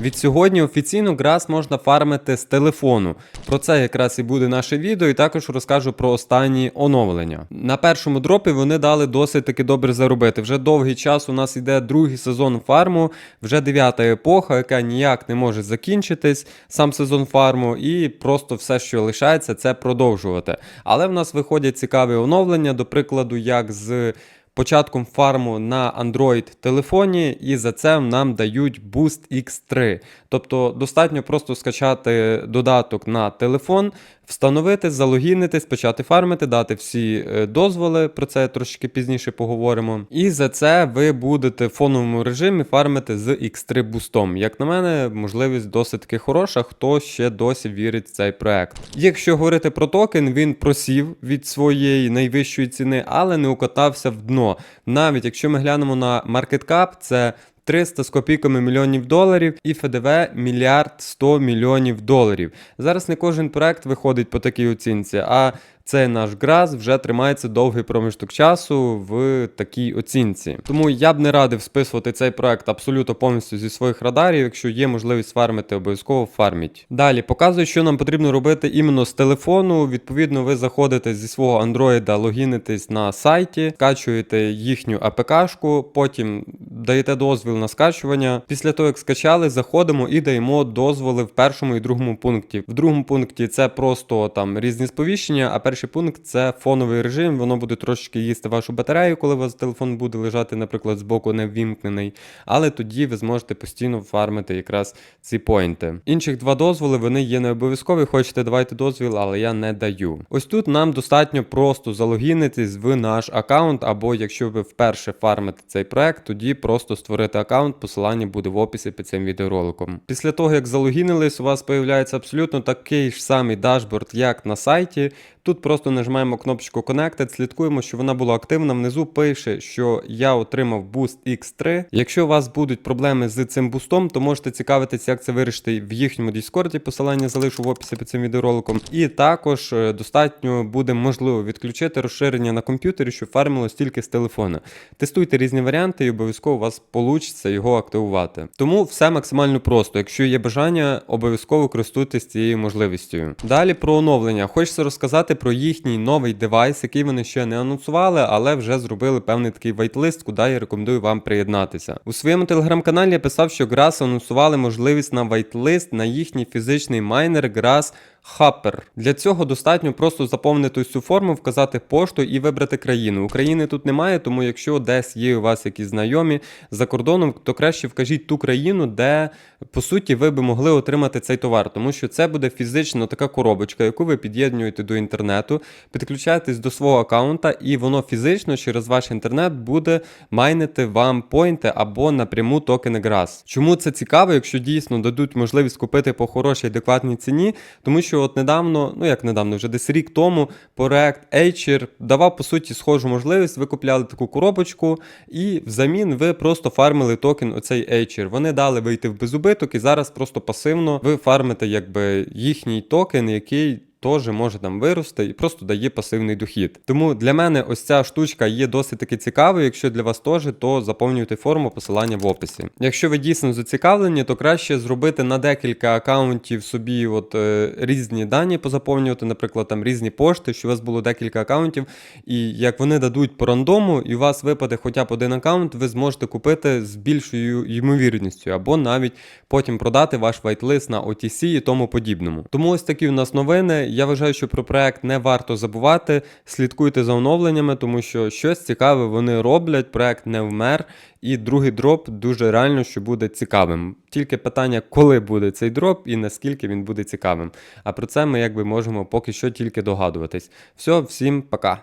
Від сьогодні офіційно Грас можна фармити з телефону. Про це якраз і буде наше відео, і також розкажу про останні оновлення. На першому дропі вони дали досить таки добре заробити. Вже довгий час у нас йде другий сезон фарму, вже дев'ята епоха, яка ніяк не може закінчитись, сам сезон фарму, і просто все, що лишається, це продовжувати. Але в нас виходять цікаві оновлення, до прикладу, як з початком фарму на Android телефоні, і за це нам дають Boost X3. Тобто достатньо просто скачати додаток на телефон, встановити, залогінитись, почати фармити, дати всі е, дозволи. Про це трошки пізніше поговоримо. І за це ви будете в фоновому режимі фармити з X3 бустом. Як на мене, можливість досить таки хороша, хто ще досі вірить в цей проект. Якщо говорити про токен, він просів від своєї найвищої ціни, але не укатався в дно. Навіть якщо ми глянемо на маркеткап, це 300 з копійками мільйонів доларів і ФДВ мільярд 100 мільйонів доларів. Зараз не кожен проект виходить по такій оцінці, а цей наш Граз вже тримається довгий проміжок часу в такій оцінці. Тому я б не радив списувати цей проект абсолютно повністю зі своїх радарів. Якщо є можливість фармити, обов'язково фарміть. Далі показую, що нам потрібно робити іменно з телефону. Відповідно, ви заходите зі свого Android, логінитесь на сайті, скачуєте їхню АПКшку, потім даєте дозвіл на скачування. Після того, як скачали, заходимо і даємо дозволи в першому і другому пункті. В другому пункті це просто там різні сповіщення, а перший пункт це фоновий режим. Воно буде трошки їсти вашу батарею, коли у вас телефон буде лежати, наприклад, збоку не ввімкнений. Але тоді ви зможете постійно фармити якраз ці поінти. Інших два дозволи вони є не обов'язкові. Хочете, давайте дозвіл, але я не даю. Ось тут нам достатньо просто залогінитись в наш аккаунт, або якщо ви вперше фармите цей проект, тоді просто створити аккаунт. Посилання буде в описі під цим відеороликом. Після того, як залогінились, у вас появляється абсолютно такий ж самий дашборд, як на сайті. Тут просто нажимаємо кнопочку Connected, слідкуємо, що вона була активна. Внизу пише, що я отримав Boost X3. Якщо у вас будуть проблеми з цим бустом, то можете цікавитися, як це вирішити в їхньому Discord. Посилання залишу в описі під цим відеороликом. І також е, достатньо буде можливо відключити розширення на комп'ютері, щоб фармилось тільки з телефона. Тестуйте різні варіанти, і обов'язково у вас вийде його активувати. Тому все максимально просто. Якщо є бажання, обов'язково користуйтесь цією можливістю. Далі про оновлення. Хочеться розказати про їхній новий девайс, який вони ще не анонсували, але вже зробили певний такий вайтлист, куди я рекомендую вам приєднатися. У своєму телеграм-каналі я писав, що Grass анонсували можливість на вайтлист на їхній фізичний майнер Grass Хаппер. Для цього достатньо просто заповнити цю форму, вказати пошту і вибрати країну. України тут немає, тому якщо десь є у вас якісь знайомі за кордоном, то краще вкажіть ту країну, де по суті ви би могли отримати цей товар, тому що це буде фізично така коробочка, яку ви під'єднуєте до інтернету, підключаєтесь до свого аккаунта, і воно фізично через ваш інтернет буде майнити вам поінти або напряму токени Grass. Чому це цікаво, якщо дійсно дадуть можливість купити по хорошій адекватній ціні, тому що от недавно, ну як недавно, вже десь рік тому, проект Acer давав по суті схожу можливість. Ви купляли таку коробочку, і взамін ви просто фармили токен оцей Acer. Вони дали вийти в безубиток, і зараз просто пасивно ви фармите якби їхній токен, який. Теж може там вирости і просто дає пасивний дохід. Тому для мене ось ця штучка є досить таки цікавою. Якщо для вас теж, то заповнюйте форму посилання в описі. Якщо ви дійсно зацікавлені, то краще зробити на декілька акаунтів собі от е, різні дані позаповнювати, наприклад, там різні пошти, що у вас було декілька акаунтів, і як вони дадуть по рандому, і у вас випаде хоча б один акаунт, ви зможете купити з більшою ймовірністю, або навіть потім продати ваш вайтлист на OTC і тому подібному. Тому ось такі у нас новини. Я вважаю, що про проект не варто забувати. Слідкуйте за оновленнями, тому що щось цікаве вони роблять. Проект не вмер. І другий дроп дуже реально, що буде цікавим. Тільки питання, коли буде цей дроп і наскільки він буде цікавим. А про це ми якби можемо поки що тільки догадуватись. Все, всім пока.